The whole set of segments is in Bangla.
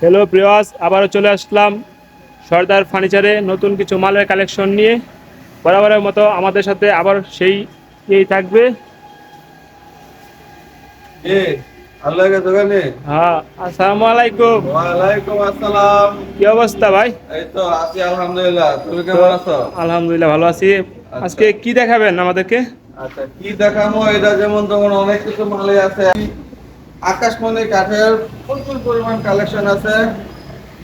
হ্যালো প্রিয়াস আবারও চলে আসলাম সর্দার ফার্নিচারে নতুন কিছু মালের কালেকশন নিয়ে। বরাবরের মতো আমাদের সাথে আবার সেই এই থাকবে। হ্যাঁ আসসালামু আলাইকুম। ওয়ালাইকুম আসসালাম। কি অবস্থা ভাই? এই তো আছি আলহামদুলিল্লাহ। তুমি কেমন আছো? আলহামদুলিল্লাহ ভালো আছি। আজকে কি দেখাবেন আমাদেরকে? আচ্ছা কি দেখামো? এটা যেমন তখন অনেক কিছু মালে আছে। আকাশমণি কাঠের প্রচুর পরিমাণ কালেকশন আছে।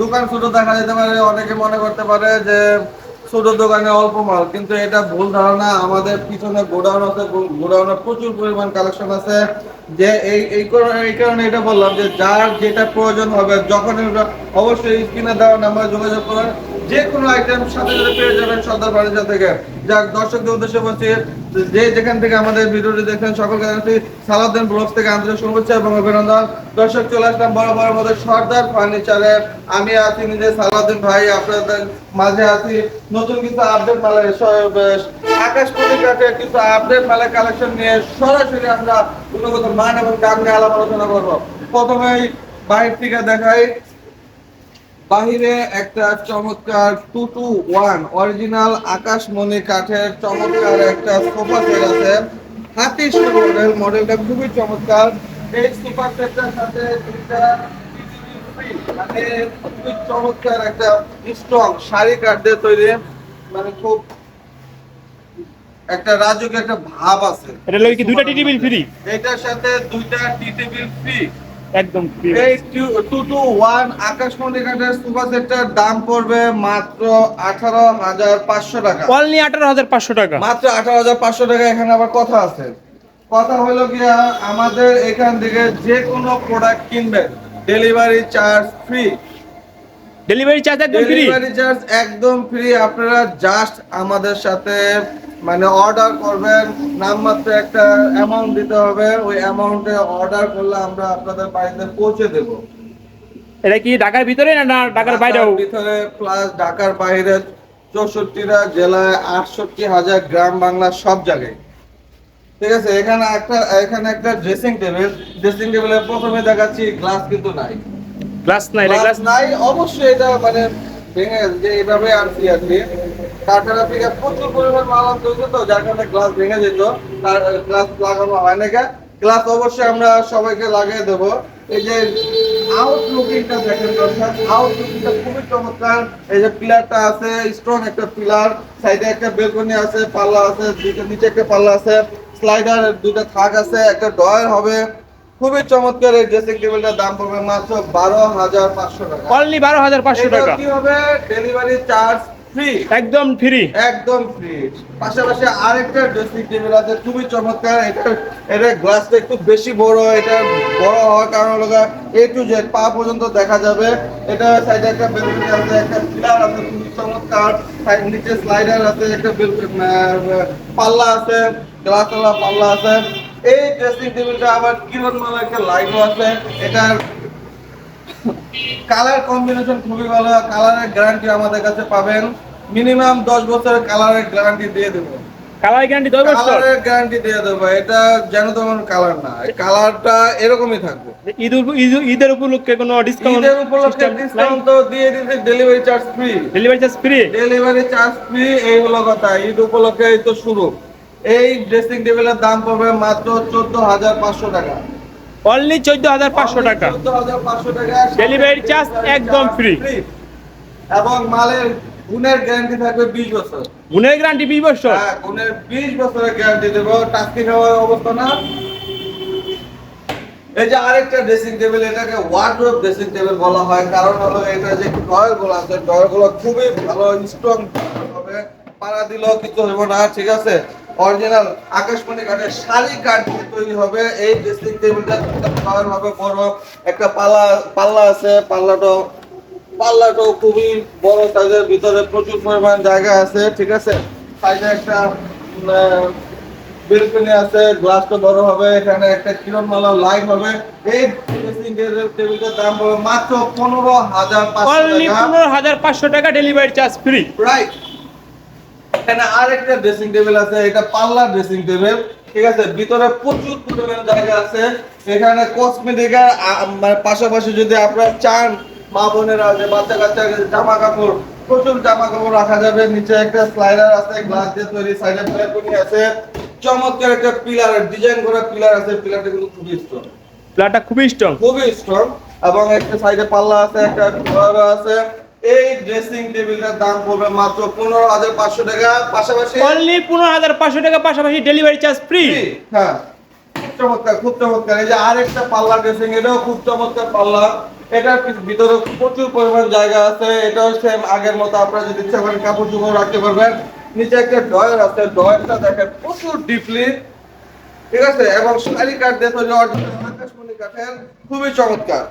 দোকান ছোট দেখা যেতে পারে, অনেকে মনে করতে পারে যে ছোট দোকানে অল্প মাল, কিন্তু এটা ভুল ধারণা। আমাদের পিছনে গোডাউন আছে গোডাউনে প্রচুর পরিমাণ কালেকশন আছে। যে এই এই কারণে এই কারণে এটা বললাম যে যার যেটা প্রয়োজন হবে যখন অবশ্যই স্ক্রিনে দেওয়া নাম্বার যোগাযোগ করেন যে কোনো আইটেম সাথে সাথে পেয়ে যাবেন সর্দার ফার্নিচার থেকে। যাক, দর্শকদের উদ্দেশ্যে বলছি, যে যেখান থেকে আমাদের ভিডিওটি দেখেন সকলকে জানাচ্ছি সালাউদ্দিন ব্লগস থেকে আন্তরিক শুভেচ্ছা এবং অভিনন্দন। দর্শক, চলে আসলাম বড় বড় মধ্যে সর্দার ফার্নিচারে আমি আছি নিজে সালাউদ্দিন ভাই, আপনাদের মাঝে আছি। নতুন কিছু আপডেট মালের আকাশ কাছে কিছু আপডেট মালের কালেকশন নিয়ে সরাসরি আমরা গুণগত মান এবং দাম নিয়ে আলাপ আলোচনা করব। প্রথমেই বাইরে থেকে দেখাই বাহিরে একটা চমৎকার টু টু ওয়ান অরিজিনাল আকাশমণি কাঠের চমৎকার একটা সোফা সেট আছে। হাতিশ মডেল মডেলটা খুবই চমৎকার। এই সোফা সেটটার সাথে মানে খুবই চমৎকার একটা স্ট্রং শাড়ি কাঠ দিয়ে তৈরি। মানে খুব একটা রাজকীয় একটা ভাব আছে। এটা লই কি দুইটা টিভি ফ্রি এটার সাথে দুইটা টি টেবিল ফ্রি একদম এই টু টু ওয়ান আকাশমণি কাঠের সুপার সেটটার দাম পড়বে মাত্র আঠারো হাজার পাঁচশো টাকা। অনলি আঠারো হাজার পাঁচশো টাকা। মাত্র আঠারো হাজার পাঁচশো টাকা এখানে আবার কথা আছে। কথা হলো কি আমাদের এখান থেকে যে কোনো প্রোডাক্ট কিনবেন। Delivery charge free delivery charge একদম ফ্রি ডেলিভারি চার্জ একদম ফ্রি আপনারা জাস্ট আমাদের সাথে মানে অর্ডার করবেন নামমাত্র একটা অ্যামাউন্ট দিতে হবে। ওই অ্যামাউন্টে অর্ডার করলে আমরা আপনাদের বাড়িতে পৌঁছে দেবো। এটা কি ঢাকার ভিতরে না ঢাকার বাইরেও? ভিতরে প্লাস ঢাকার বাইরে চৌষট্টিটা জেলায় আটষট্টি হাজার গ্রাম বাংলা সব জায়গায়। ঠিক আছে? এখানে একটা এখানে একটা ড্রেসিং টেবিল ড্রেসিং টেবিলে প্রথমে দেখাচ্ছি গ্লাস কিন্তু নাই। গ্লাস নাই এটা গ্লাস নাই অবশ্যই এটা মানে ভেঙে যে এইভাবে আর কি কারখানা থেকে প্রচুর পরিমাণ মাল আনতে তো যার কারণে গ্লাস ভেঙে যেত। তার গ্লাস লাগানো হয় না গ্লাস অবশ্যই আমরা সবাইকে লাগিয়ে দেবো। এই যে আউটলুকিংটা দেখেন দর্শক আউটলুকিংটা খুবই চমৎকার। এই যে পিলারটা আছে স্ট্রং একটা পিলার সাইডে একটা বেলকনি আছে পাল্লা আছে দুইটা নিচে একটা পাল্লা আছে। স্লাইডার দুইটা থাক আছে একটা ডয়ার হবে। খুবই চমৎকার এই ড্রেসিং টেবিলটার দাম পড়বে মাত্র বারো হাজার পাঁচশো টাকা। অনলি বারো হাজার পাঁচশো টাকা। কি হবে? ডেলিভারি চার্জ ফ্রি একদম ফ্রি একদম ফ্রি পাশাপাশি আরেকটা ড্রেসিং টেবিল আছে খুবই চমৎকার। এটা এটা গ্লাসটা একটু বেশি বড় এটা বড় হওয়ার কারণে হলো এ টু জেড পা পর্যন্ত দেখা যাবে। এটা সাইডে একটা বেলকনি আছে একটা পিলার আছে খুবই চমৎকার। সাইড নিচে স্লাইডার আছে একটা পাল্লা আছে গ্লাসওয়ালা পাল্লা আছে। এই ড্রেসিং টেবিলটা আবার কিরণমালা একটা লাইটও আছে। এটার কালার কম্বিনেশন খুবই ভালো। কালারের গ্যারান্টি আমাদের কাছে পাবেন। মিনিমাম দশ বছরের কালারের গ্যারান্টি দিয়ে দেবো। কালার গ্যারান্টি দশ বছর? কালারের গ্যারান্টি দিয়ে দেবো। এটা যেন তেমন কালার না। কালারটা এরকমই থাকবে। ঈদ ঈদের উপলক্ষে কোনো ডিসকাউন্ট ঈদের উপলক্ষে ডিসকাউন্ট তো দিয়ে দিতে delivery charge free delivery charge free delivery charge free এই হলো কথা। ঈদ উপলক্ষে এই তো শুরু। এই ড্রেসিং টেবিলের দাম পড়বে মাত্র চোদ্দ হাজার পাঁচশো টাকা। অনলি চোদ্দ হাজার পাঁচশো টাকা। চোদ্দ হাজার পাঁচশো টাকা Delivery charge একদম free। এবং মালের গুণের গ্যারান্টি থাকবে বিশ বছর। গুণের গ্যারান্টি বিশ বছর? হ্যাঁ গুণের বিশ বছরের গ্যারান্টি দেবো। টাস্কি নেওয়ার অবস্থা না। এই যে আরেকটা ড্রেসিং টেবিল এটাকে ওয়ার্ডরোব ড্রেসিং টেবিল বলা হয়। কারণ হলো এটা যে ড্রয়ারগুলো আছে ড্রয়ারগুলো খুবই ভালো স্ট্রং হবে। পাড়া দিলেও কিছু হবে না ঠিক আছে? অরিজিনাল আকাশমণি কাঠের শাড়ি কাঠ দিয়ে তৈরি হবে। এই ড্রেসিং টেবিলটা ড্রয়ার হবে বড় একটা পাল্লা পাল্লা আছে পাল্লাটাও পাল্লাটাও খুবই বড় সাইজের ভিতরে প্রচুর পরিমাণ জায়গা আছে ঠিক আছে? সাইডে একটা বেলকনি আছে গ্লাসটা বড় হবে এখানে একটা কিরণমালা লাইট হবে। এই ড্রেসিং টেবিলটার দাম পড়বে মাত্র পনেরো হাজার পাঁচশো টাকা। পনেরো হাজার পাঁচশো টাকা ডেলিভারি চার্জ ফ্রি রাইট এখানে আরেকটা ড্রেসিং টেবিল আছে এটা পাল্লা ড্রেসিং টেবিল ঠিক আছে? ভিতরে প্রচুর পরিমাণ জায়গা আছে। এখানে কসমেটিকের মানে পাশাপাশি যদি আপনারা চান মা বোনেরা যে বাচ্চা কাচ্চা জামা কাপড় প্রচুর জামা কাপড় রাখা যাবে। নিচে একটা স্লাইডার আছে গ্লাস দিয়ে তৈরি সাইডে ব্যালকনি আছে। চমৎকার একটা পিলার ডিজাইন করা পিলার আছে। পিলারটা কিন্তু খুবই স্ট্রং প্লাটটা খুবই স্ট্রং খুবই স্ট্রং এবং একটা সাইডে পাল্লা আছে একটা আছে। এই ড্রেসিং টেবিলটার দাম পড়বে মাত্র পনেরো হাজার পাঁচশো টাকা পাশাপাশি অনলি পনেরো হাজার পাঁচশো টাকা পাশাপাশি ডেলিভারি চার্জ ফ্রি হ্যাঁ। চমৎকার খুব চমৎকার। এই যে আরেকটা পাল্লা ড্রেসিং এটাও খুব চমৎকার পাল্লা। এটার ভিতরে প্রচুর পরিমাণ জায়গা আছে এটাও সেম আগের মতো আপনারা যদি ইচ্ছা করেন কাপড় চোপড় রাখতে পারবেন। নিচে একটা ড্রয়ার আছে ড্রয়ারটা দেখেন প্রচুর ডিপলি ঠিক আছে? এবং শাড়ি কাঠ দিয়ে তৈরি অরিজিনাল আকাশমণি কাঠের খুবই চমৎকার।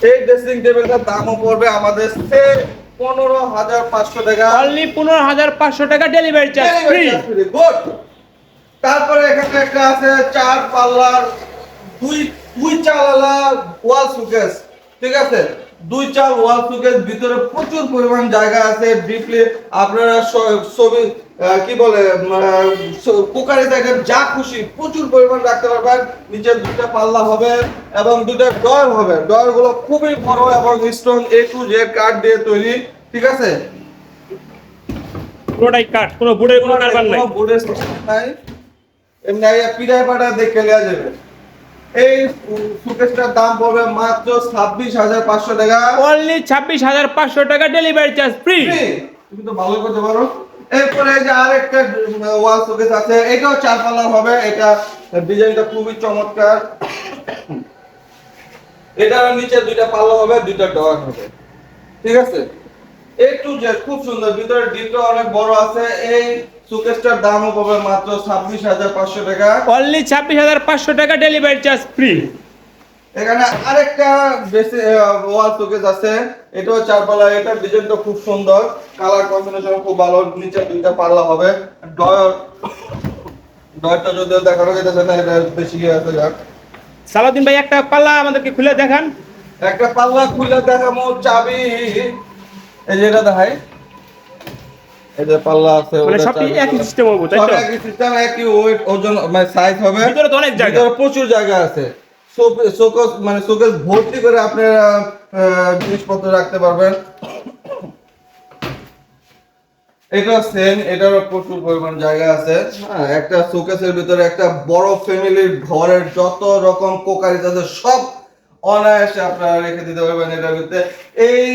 এই ড্রেসিং টেবিলটার দামও পড়বে আমাদের সে পনেরো হাজার পাঁচশো টাকা। অনলি পনেরো হাজার পাঁচশো টাকা ডেলিভারি চার্জ ফ্রি গুড তারপরে এখানে একটা আছে চার পাল্লার দুই দুই চালালা ওয়াল সুকেস ঠিক আছে? দুই চাল ওয়াল সুকেস ভিতরে প্রচুর পরিমাণ জায়গা আছে ডিপলি আপনারা ছবি কি বলে কুকারি সাইডের যা খুশি প্রচুর পরিমাণ রাখতে পারবেন। নিচে দুইটা পাল্লা হবে এবং দুইটা ডয়ার হবে। ডয়ারগুলো খুবই বড় এবং স্ট্রং এ টু জেড কাঠ দিয়ে তৈরি ঠিক আছে? পুরোটাই কাঠ কোনো বুড়ের কোনো কারবার নাই। কোনো বোর্ডের নাই। এমনি আইয়া পিড়ায় পাড়া দেখে নেওয়া যাবে। এই সুকেসটার দাম পড়বে মাত্র ছাব্বিশ হাজার পাঁচশো টাকা। অনলি ছাব্বিশ হাজার পাঁচশো টাকা ডেলিভারি চার্জ ফ্রি। তুমি তো ভালো করতে পারো। এরপরে যে আরেকটা ওয়াল শোকেস আছে এটাও চার পাল্লার হবে। এটা ডিজাইনটা খুবই চমৎকার। এটার নিচে দুইটা পাল্লা হবে দুইটা ডর হবে। ঠিক আছে? একটু যে খুব সুন্দর। ভিতরে ডিলটা অনেক বড় আছে। এই সুকেসটার দামও পাবে মাত্র ছাব্বিশ হাজার পাঁচশো টাকা। অনলি ছাব্বিশ হাজার পাঁচশো টাকা ডেলিভারি চার্জ ফ্রি এখানে আরেকটা বেশি ওয়াল শোকেস আছে। এটাও চার পাল্লা এটার ডিজাইনটা খুব সুন্দর। কালার কম্বিনেশন খুব ভালো নিচে দুইটা পাল্লা হবে। ডয়ার ডয়ারটা যদিও দেখানো যেতেছে না এটা বেশি ইয়ে আছে যাক। সালাউদ্দিন ভাই একটা পাল্লা আমাদেরকে খুলে দেখান। একটা পাল্লা খুলে দেখামো চাবি। এই যে এটা পাল্লা আছে মানে একই সিস্টেম হবে তাই তো? একই সিস্টেম একই ওয়েট ওজন মানে সাইজ হবে। ভিতরে তো অনেক জায়গা। ভিতরে প্রচুর জায়গা আছে। শোকেস মানে শোকেস ভর্তি করে আপনারা জিনিসপত্র রাখতে পারবেন। এটা সেম এটারও প্রচুর পরিমাণ জায়গা আছে। হ্যাঁ একটা শোকেসের ভিতরে একটা বড় ফ্যামিলির ঘরের যত রকম কোকারিজ আছে সব অনায়াসে আপনারা রেখে দিতে পারবেন এটার ভিতরে এই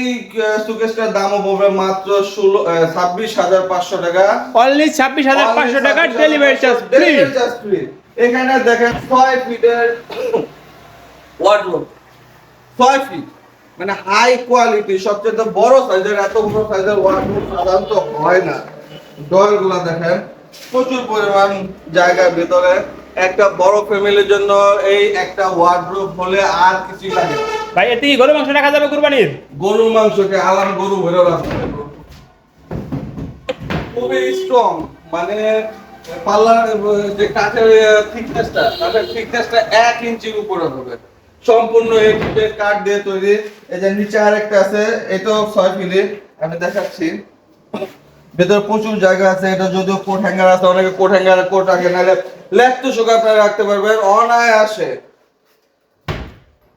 শোকেসটার দামও পড়বে মাত্র ষোলো ছাব্বিশ হাজার পাঁচশো টাকা। অনলি ছাব্বিশ হাজার পাঁচশো টাকা delivery charge free Delivery charge free। এখানে দেখেন ছয় ফিটের ওয়ার্ডরোব ছয় ফিট মানে হাই কোয়ালিটি সবচেয়ে বড় সাইজের এত বড় সাইজের ওয়ার্ডরোব সাধারণত হয় না। ডয়ার দেখেন প্রচুর পরিমাণ জায়গার ভিতরে একটা বড় ফ্যামিলির জন্য এই একটা ওয়ার্ডরোব হলে আর কিছুই লাগে ভাই এতে কি গরু মাংস রাখা যাবে কুরবানির? গরুর মাংসকে আলাম গরু ভরে রাখতে। খুবই স্ট্রং মানে পাল্লার যে কাঠের থিকনেসটা কাঠের থিকনেসটা এক ইঞ্চির উপরে হবে। সম্পূর্ণ এই কাঠ দিয়ে তৈরি। এই যে নিচে আরেকটা আছে এটাও ছয় ফিলি আমি দেখাচ্ছি। ভেতরে প্রচুর জায়গা আছে এটা যদিও কোট হ্যাঙ্গার আছে অনেকে কোট হ্যাঙ্গার কোট রাখে নাহলে লেফট টু সুগার আপনারা রাখতে পারবেন অনায়াসে।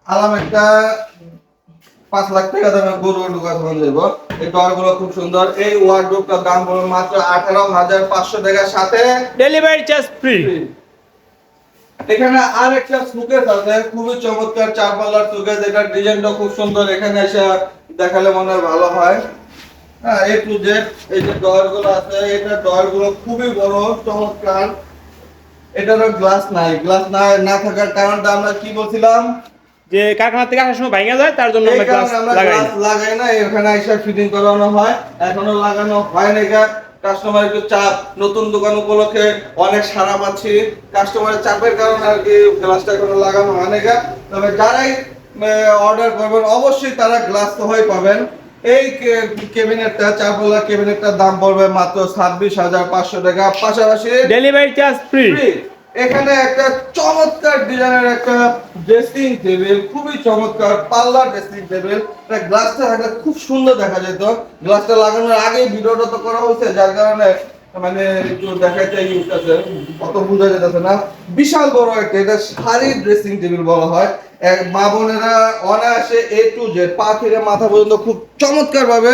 আলাম একটা পাঁচ লাখ টাকা দামে গরু ঢুকাতে হয়ে যাব এই ডরগুলো খুব সুন্দর এই ওয়ার্ডরোবটার দাম পড়বে মাত্র আঠারো হাজার পাঁচশো টাকার সাথে ডেলিভারি চার্জ ফ্রি এখানে আর একটা সুকেস আছে খুবই চমৎকার চার পাল্লার সুকেস এটার ডিজাইনটা খুব সুন্দর এখানে এসে দেখালে মনে হয় ভালো হয়। হ্যাঁ এ টু জেড এই যে আছে এটা খুবই বড় চমৎকার। এটারও গ্লাস নাই গ্লাস না না থাকার কারণটা আমরা কি বলছিলাম? যে কারখানা থেকে আসার সময় ভাঙা যায় তার জন্য আমরা গ্লাস লাগাই গ্লাস লাগাই না এখানে এসে ফিটিং করানো হয়। এখনও লাগানো হয় না কাস্টমার একটু চাপ। নতুন দোকান উপলক্ষে অনেক সারা পাচ্ছি। কাস্টমারের চাপের কারণে আর কি গ্লাসটা এখনও লাগানো হয় না তবে যারাই অর্ডার করবেন অবশ্যই তারা গ্লাস তো হয়ে পাবেন। এই কেবিনেটটা চারপাল্লা কেবিনেটটার দাম পড়বে মাত্র ছাব্বিশ হাজার পাঁচশো টাকা। পাশাপাশি ডেলিভারি চার্জ ফ্রি এখানে একটা চমৎকার ডিজাইনের একটা ড্রেসিং টেবিল খুবই চমৎকার পাল্লা ড্রেসিং টেবিল গ্লাসটা থাকলে খুব সুন্দর দেখা যেত। গ্লাসটা লাগানোর আগে ভিডিওটা তো করা হয়েছে যার কারণে মানে একটু দেখাইতে আছে কত বোঝা যেতেছে না। বিশাল বড় একটা, এটা শাড়ি ড্রেসিং টেবিল বলা হয়। এক মা বোনেরা অনায়াসে এ টু জেড পা থেকে মাথা পর্যন্ত খুব চমৎকার ভাবে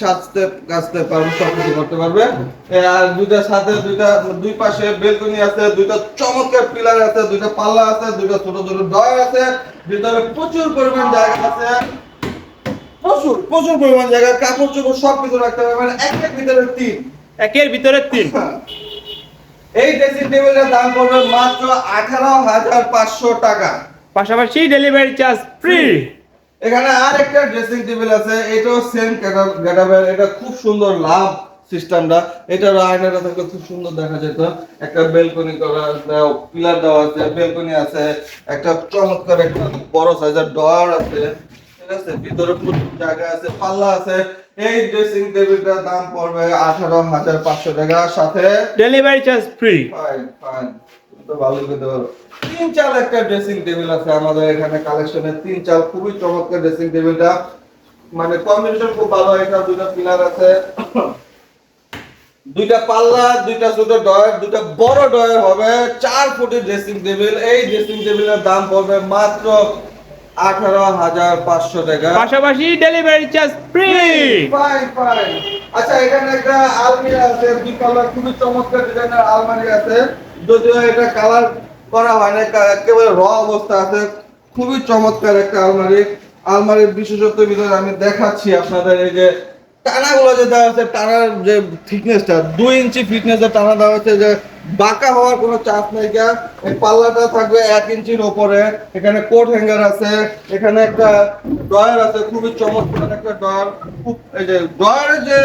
সাজতে কাচতে পারবে সব কিছু করতে পারবে। আর দুইটা সাথে দুইটা, দুই পাশে বেলকনি আছে, দুইটা চমৎকার পিলার আছে, দুইটা পাল্লা আছে, দুইটা ছোট ছোট ডয়ার আছে। ভিতরে প্রচুর পরিমাণ জায়গা আছে। প্রচুর প্রচুর পরিমাণ জায়গা, কাপড় চোপড় সব কিছু রাখতে পারবেন। এক এক ভিতরে তিন। একের ভিতরে তিন। এই ড্রেসিং টেবিলের দাম পড়বে মাত্র আঠারো হাজার পাঁচশো টাকা। পাশাপাশি ডেলিভারি চার্জ ফ্রি। এখানে আর একটা ড্রেসিং টেবিল আছে এটাও সেম গেটাবের এটা খুব সুন্দর লাভ সিস্টেমটা। এটার আয়নাটা থাকলে খুব সুন্দর দেখা যেত একটা বেলকনি করা পিলার দেওয়া আছে বেলকনি আছে একটা চমৎকার একটা বড় সাইজের ডয়ার আছে। আছে ভিতরে প্রচুর জায়গা আছে পাল্লা আছে। এই ড্রেসিং টেবিলটার দাম পড়বে আঠারো হাজার পাঁচশো টাকা সাথে delivery charge free fine fine তো ভালোই করতে পারো। তিন চাল একটা ড্রেসিং টেবিল আছে আমাদের এখানে কালেকশনে তিন চাল খুবই চমৎকার ড্রেসিং টেবিলটা মানে কম্বিনেশন খুব ভালো এটা দুটো পিলার আছে। দুইটা পাল্লা দুইটা ছোট ডয়ার দুইটা বড় ডয়ার হবে। চার ফুটের ড্রেসিং টেবিল এই ড্রেসিং টেবিলের দাম পড়বে মাত্র আঠারো হাজার পাঁচশো টাকা। পাশাপাশি delivery charge free fine fine আচ্ছা এখানে একটা আলমারি আছে দুই কালার খুবই চমৎকার ডিজাইনের আলমারি আছে। যদিও এটা কালার করা হয় না একেবারে র অবস্থা আছে। খুবই চমৎকার একটা আলমারি। আলমারির বিশেষত্ব ভিতরে আমি দেখাচ্ছি আপনাদের এই যে টানাগুলো যে দেওয়া আছে টানার যে থিকনেসটা দুই ইঞ্চি ফিটনেসের টানা দেওয়া আছে যে বাঁকা হওয়ার কোনো চাপ নেই এই পাল্লাটা থাকবে এক ইঞ্চির ওপরে, এখানে কোট হ্যাঙ্গার আছে, এখানে একটা ডয়ার আছে, খুবই চমৎকার একটা ডয়ার খুব এই যে ডয়ারের যে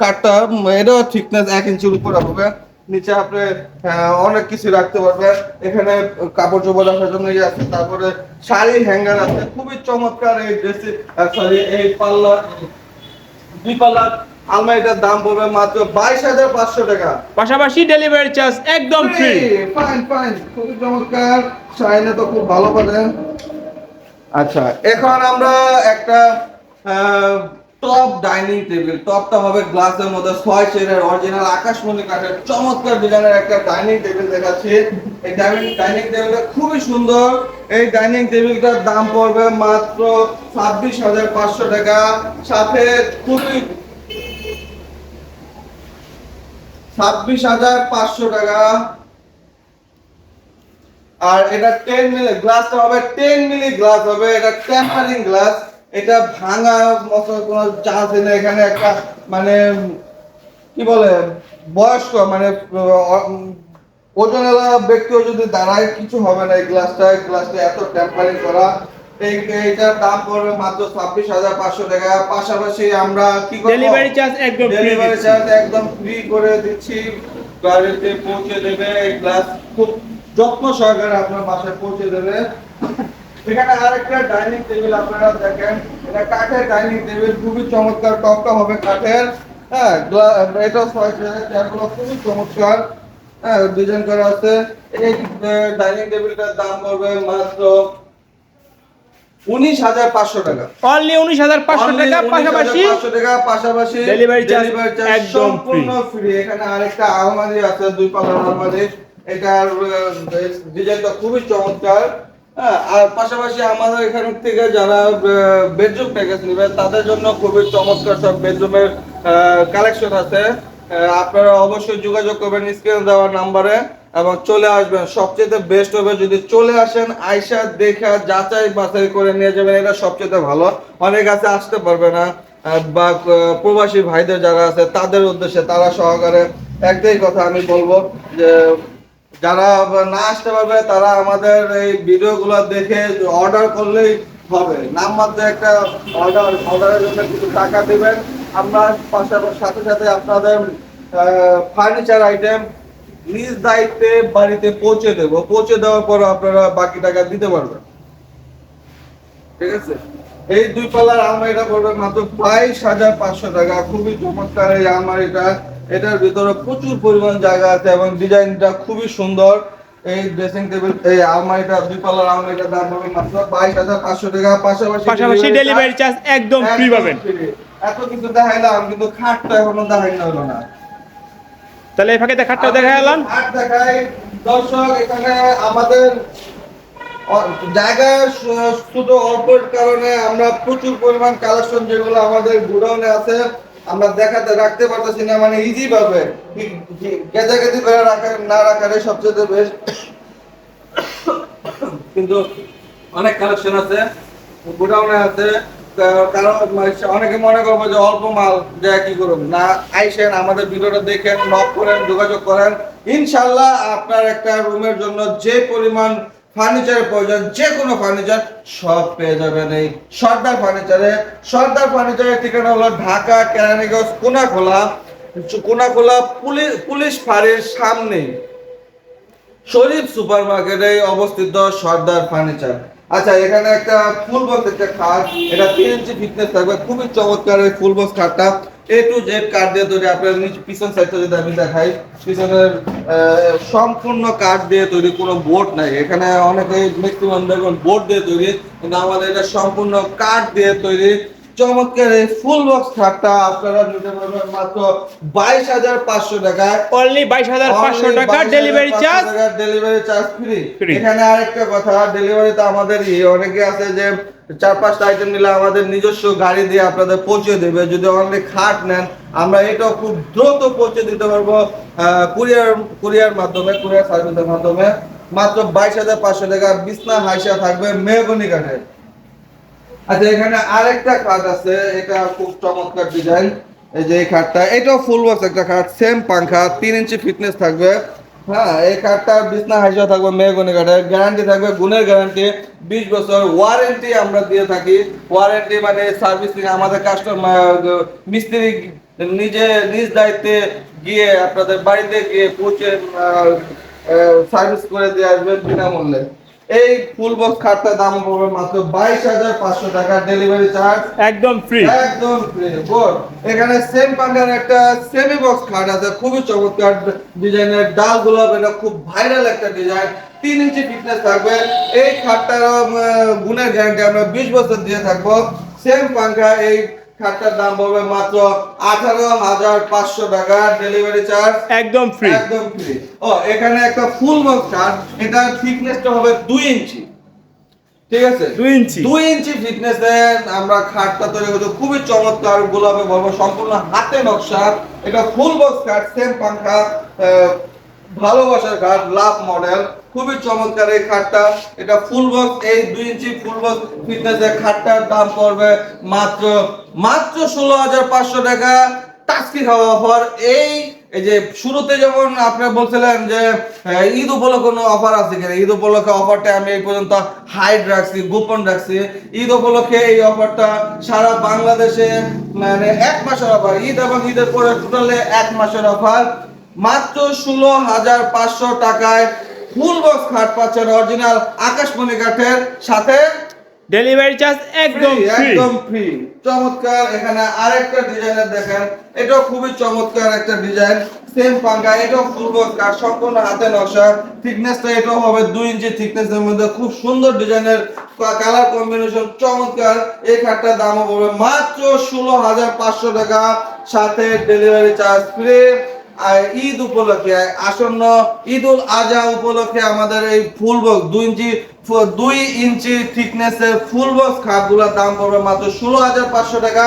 কাঠটা, এটাও থিকনেস এক ইঞ্চির উপরে হবে, নিচে আপনি অনেক কিছু রাখতে পারবেন, এখানে কাপড় চোপড় রাখার জন্য ইয়ে আছে, তারপরে শাড়ি হ্যাঙ্গার আছে, খুবই চমৎকার এই ড্রেসে সরি এই পাল্লা দুই পাল্লা আলমারিটার দাম পড়বে মাত্র বাইশ হাজার পাঁচশো টাকা। পাশাপাশি ডেলিভারি চার্জ একদম ফ্রি ফাইন ফাইন খুবই চমৎকার। চাইলে তো খুব ভালো পারেন আচ্ছা এখন আমরা একটা টপ ডাইনিং টেবিল টপটা হবে গ্লাসের মধ্যে, ছয় শেডের অরিজিনাল আকাশমণি কাঠের চমৎকার ডিজাইনের একটা ডাইনিং টেবিল দেখাচ্ছি। এই ডাইনিং ডাইনিং টেবিলটা খুবই সুন্দর। এই ডাইনিং টেবিলটার দাম পড়বে মাত্র ছাব্বিশ হাজার পাঁচশো টাকা। সাথে খুবই ছাব্বিশ হাজার পাঁচশো টাকা। আর এটা টেন মিলি গ্লাসটা হবে টেন মিলি গ্লাস হবে, এটা টেম্পারিং গ্লাস এটা ভাঙা মতো কোনো চান্স নেই। এখানে একটা মানে কি বলে বয়স্ক মানে ওজনওয়ালা ব্যক্তিও যদি দাঁড়ায় কিছু হবে না এই গ্লাসটা। গ্লাসটা এত টেম্পারিং করা। এই এইটার দাম পড়বে মাত্র ছাব্বিশ হাজার পাঁচশো টাকা। পাশাপাশি আমরা কি ডেলিভারি চার্জ একদম ডেলিভারি চার্জ একদম ফ্রি করে দিচ্ছি। গাড়িতে পৌঁছে দেবে এই গ্লাস খুব যত্ন সহকারে আপনার বাসায় পৌঁছে দেবে। এখানে আরেকটা ডাইনিং টেবিল আপনারা দেখেন। এটা কাঠের ডাইনিং টেবিল খুবই চমৎকার টপটা হবে কাঠের। হ্যাঁ এটা চেয়ারগুলো খুবই চমৎকার। হ্যাঁ ডিজাইন করা আছে। এই ডাইনিং টেবিলটার দাম পড়বে মাত্র উনিশ হাজার পাঁচশো টাকা। অনলি উনিশ হাজার পাঁচশো Only টাকা 19,500 পাশাপাশি টাকা একদম ফ্রি এখানে আরেকটা আলমারি আছে দুই পাল্লার আলমারি। এটার ডিজাইনটা খুবই চমৎকার। আর পাশাপাশি আমাদের এখান থেকে যারা বেডরুম প্যাকেজ নেবে, তাদের জন্য খুবই চমৎকার সব বেডরুমের কালেকশন আছে। আপনারা অবশ্যই যোগাযোগ করবেন স্ক্রিনে দেওয়া নাম্বারে এবং চলে আসবেন। সবচেয়ে বেস্ট হবে যদি চলে আসেন আয়সা দেখা যাচাই বাছাই করে নিয়ে যাবেন, এটা সবচেয়ে ভালো। অনেক আছে, আসতে পারবে না। বা প্রবাসী ভাইদের যারা আছে, তাদের উদ্দেশ্যে তারা সহকারে একটাই কথা আমি বলব যে যারা না আসতে পারবে, তারা আমাদের এই ভিডিওগুলো দেখে অর্ডার করলেই হবে। নামমাত্র একটা অর্ডার অর্ডারের জন্য কিছু টাকা দেবেন। আমরা পাশাপাশি সাথে সাথে আপনাদের ফার্নিচার আইটেম নিজ দায়িত্বে বাড়িতে পৌঁছে দেব। পৌঁছে দেওয়ার পর আপনারা বাকি টাকা দিতে পারবেন। ঠিক আছে? এই দুই পাল্লার আলমারিটা পড়বে মাত্র বাইশ হাজার পাঁচশো টাকা। খুবই চমৎকার এই আলমারিটা। এটার ভিতরে প্রচুর পরিমাণ জায়গা আছে এবং ডিজাইনটা খুবই সুন্দর। এই ড্রেসিং টেবিল এই আলমারিটা দুই পাল্লার আলমারিটার দাম হবে মাত্র বাইশ হাজার পাঁচশো টাকা। পাশাপাশি পাশাপাশি ডেলিভারি চার্জ একদম ফ্রি পাবেন। এত কিছু দেখাইলাম কিন্তু খাটটা এখনও দেখাই হলো না। তাহলে এই ফাঁকে খাটটা দেখা এলাম খাট দেখাই। দর্শক এখানে আমাদের জায়গা শুধু অল্পের কারণে আমরা প্রচুর পরিমাণ কালেকশন যেগুলো আমাদের গুডাউনে আছে আমরা দেখাতে, রাখতে পারতেছি না মানে ইজি ভাবে। গেজাগেজি করে রাখা, না রাখারে সবচেয়ে বেশ কিন্তু অনেক কালেকশন আছে, গোডাউনে আছে কারণ মানে অনেকে মনে করব যে অল্প মাল যে কি করুন না, আইসেন, আমাদের ভিডিওটা দেখেন, নক করেন, যোগাযোগ করেন। ইনশাল্লাহ আপনার একটা রুমের জন্য যে পরিমাণ ফার্নিচারের প্রয়োজন যে কোনো ফার্নিচার সব পেয়ে যাবেন এই সর্দার ফার্নিচারে। সর্দার ফার্নিচারের ঠিকানা হলো ঢাকা কেরানীগঞ্জ, কোনাখোলা। কোনাখোলা পুলিশ পুলিশ ফাঁড়ির সামনেই। শরীফ সুপার মার্কেটে অবস্থিত সর্দার ফার্নিচার। আচ্ছা এখানে একটা ফুল বক্স একটা খাট, এটা তিন ইঞ্চি ফিটনেস থাকবে। খুবই চমৎকার এই ফুল বক্স খাটটা। এ টু জেড কাঠ দিয়ে তৈরি, আপনার পিছন সাইডটা যদি আমি দেখাই, পিছনের সম্পূর্ণ কাঠ দিয়ে তৈরি কোনো বোর্ড নাই। এখানে অনেকে ম্যাক্সিমাম দেখুন বোর্ড দিয়ে তৈরি, কিন্তু আমাদের এটা সম্পূর্ণ কাঠ দিয়ে তৈরি চমৎকার এই ফুল বক্স খাটটা আপনারা নিতে পারবেন মাত্র বাইশ হাজার পাঁচশো টাকায়। অনলি বাইশ হাজার পাঁচশো টাকা delivery charge delivery charge free এখানে আরেকটা কথা ডেলিভারিতে আমাদের ই, অনেকে আছে যে চার পাঁচটা আইটেম নিলে আমাদের নিজস্ব গাড়ি দিয়ে আপনাদের পৌঁছে দেবে। যদি অনলি খাট নেন আমরা এটাও খুব দ্রুত পৌঁছে দিতে পারব কুরিয়ার কুরিয়ার মাধ্যমে কুরিয়ার সার্ভিসের মাধ্যমে। মাত্র বাইশ হাজার পাঁচশো টাকা। বিছনা হাইসা থাকবে মেহগনি কাঠের। আচ্ছা এখানে আরেকটা খাট আছে, এটা খুব চমৎকার ডিজাইন এই যে এই খাটটা, এটাও ফুল বক্স একটা খাট সেম পাংখা তিন ইঞ্চি ফিটনেস থাকবে। হ্যাঁ এই খাটটা বিছনা হাইসা থাকবে, মেহগনি কাঠের গ্যারান্টি থাকবে, গুণের গ্যারান্টি বিশ বছর ওয়ারেন্টি আমরা দিয়ে থাকি। ওয়ারেন্টি মানে সার্ভিসিং আমাদের কাস্টমার মিস্ত্রি নিজে, নিজ দায়িত্বে গিয়ে আপনাদের বাড়িতে গিয়ে পৌঁছে সার্ভিস করে দিয়ে আসবেন বিনামূল্যে। এই ফুল বক্স খাটটার দাম পড়বে মাত্র বাইশ হাজার পাঁচশো টাকা ডেলিভারি চার্জ একদম ফ্রি একদম free, good। এখানে সেম পাঙ্গার একটা সেমি বক্স খাট আছে খুবই চমৎকার ডিজাইনের ডাল গোলাপ এটা খুব ভাইরাল একটা ডিজাইন তিন ইঞ্চি ফিটনেস থাকবে। এই খাটটার গুণের গ্যারান্টি আমরা বিশ বছর দিয়ে থাকব। সেম পাঙ্খা এই খাটটার দাম পড়বে মাত্র আঠারো হাজার পাঁচশো টাকা ডেলিভারি চার্জ একদম ফ্রি একদম ফ্রি ও এখানে একটা ফুল বক্স খাট এটা থিকনেসটা হবে দুই ইঞ্চি। ঠিক আছে? দুই ইঞ্চি। দুই ইঞ্চি ফিটনেস আমরা খাটটা তৈরি করতে খুবই চমৎকার গোলাপে বলব সম্পূর্ণ হাতে নকশা। এটা ফুল বক্স খাট সেম পাংখা ভালোবাসার খাট লাভ মডেল খুবই চমৎকার এই খাটটা। এটা ফুল বক্স এই দুই ইঞ্চি ফুল বক্স ফিটনেস খাটটার দাম পড়বে মাত্র মাত্র ষোলো হাজার পাঁচশো টাকা টাস্কি খাওয়া অফার। এই এই যে শুরুতে যেমন আপনি বলছিলেন যে ঈদ উপলক্ষে কোনো অফার আছে কিনা, ঈদ উপলক্ষে অফারটা আমি এই পর্যন্ত হাইড রাখছি, গোপন রাখছি। ঈদ উপলক্ষে এই অফারটা সারা বাংলাদেশে মানে এক মাসের অফার, ঈদ এবং ঈদের পরে টোটালে এক মাসের অফার। মাত্র ষোলো হাজার পাঁচশো টাকায় ফুল বক্স খাট পাচ্ছেন অরিজিনাল আকাশমণি কাঠের সাথে ডেলিভারি চার্জ একদম ফ্রি একদম ফ্রি চমৎকার এখানে আরেকটা ডিজাইনের দেখেন। এটাও খুবই চমৎকার একটা ডিজাইন সেম পাঙ্গা এটাও ফুল বক্স সম্পূর্ণ হাতে নকশা। থিকনেসটা এটাও হবে দুই ইঞ্চি থিকনেসের মধ্যে। খুব সুন্দর ডিজাইনের কালার কম্বিনেশন চমৎকার। এই খাটটার দামও পড়বে মাত্র ষোলো হাজার পাঁচশো টাকা। সাথে ডেলিভারি চার্জ ফ্রি ঈদ উপলক্ষে, আসন্ন ঈদ উল আজহা উপলক্ষে আমাদের এই ফুল বক্স, দুই ইঞ্চি দুই ইঞ্চি থিকনেসের ফুল বক্স খাটগুলোর দাম পড়বে মাত্র ষোলো হাজার পাঁচশো টাকা।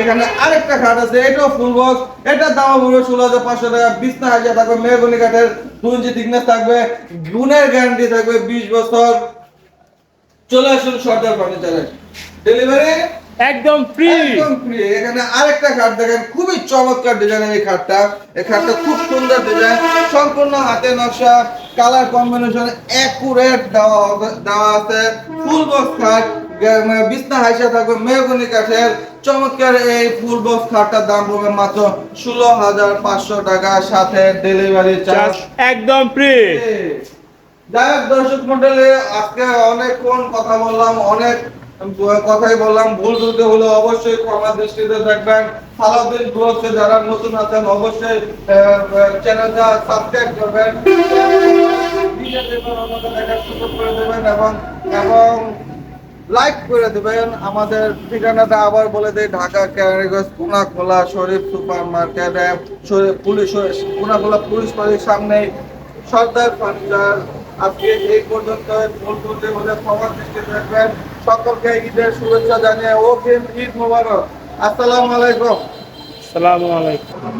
এখানে আরেকটা খাট আছে, এটাও ফুল বক্স। এটার দাম পড়বে ষোলো হাজার পাঁচশো টাকা। বিছনা হাজার থাকবে, মেহগনি কাঠের দুই ইঞ্চি থিকনেস থাকবে। গুণের গ্যারান্টি থাকবে বিশ বছর। চলে আসুন সর্দার ফার্নিচারে। ডেলিভারি একদম ফ্রি একদম free। এখানে আরেকটা খাট দেখেন খুবই চমৎকার ডিজাইনের এই খাটটা এই খাটটা খুব সুন্দর ডিজাইন সম্পূর্ণ হাতে নকশা কালার কম্বিনেশন অ্যাকুরেট দেওয়া হবে- দেওয়া আছে। ফুল বক্স খাট বিছনা হাইসা থাকবে মেহগনি কাঠের। চমৎকার এই ফুল বক্স খাটটার দাম পড়বে মাত্র ষোলো হাজার পাঁচশো টাকা। সাথে ডেলিভারি চার্জ চার্জ একদম ফ্রি যাই হোক দর্শক মন্ডলী আজকে অনেকক্ষণ কথা বললাম অনেক কথাই বললাম ভুল ত্রুটি হলে অবশ্যই ক্ষমা দৃষ্টিতে দেখবেন। যারা নতুন আছেন অবশ্যই চ্যানেলটা সাবস্ক্রাইব করবেন। দেখবেন, এবং লাইক করে দেবেন। আমাদের ঠিকানাটা আবার বলে দেয় Dhaka Keraniganj Konakhola Sharif super police Konakhola police বাড়ির সামনে সর্দার ফার্নিচার আজকে এই পর্যন্ত ভুল করতে হলে ক্ষমা দৃষ্টি রাখবেন সকলকে ঈদের শুভেচ্ছা জানিয়ে ও ঈদ মোবারক। আসসালামু আলাইকুম। আসসালামু আলাইকুম।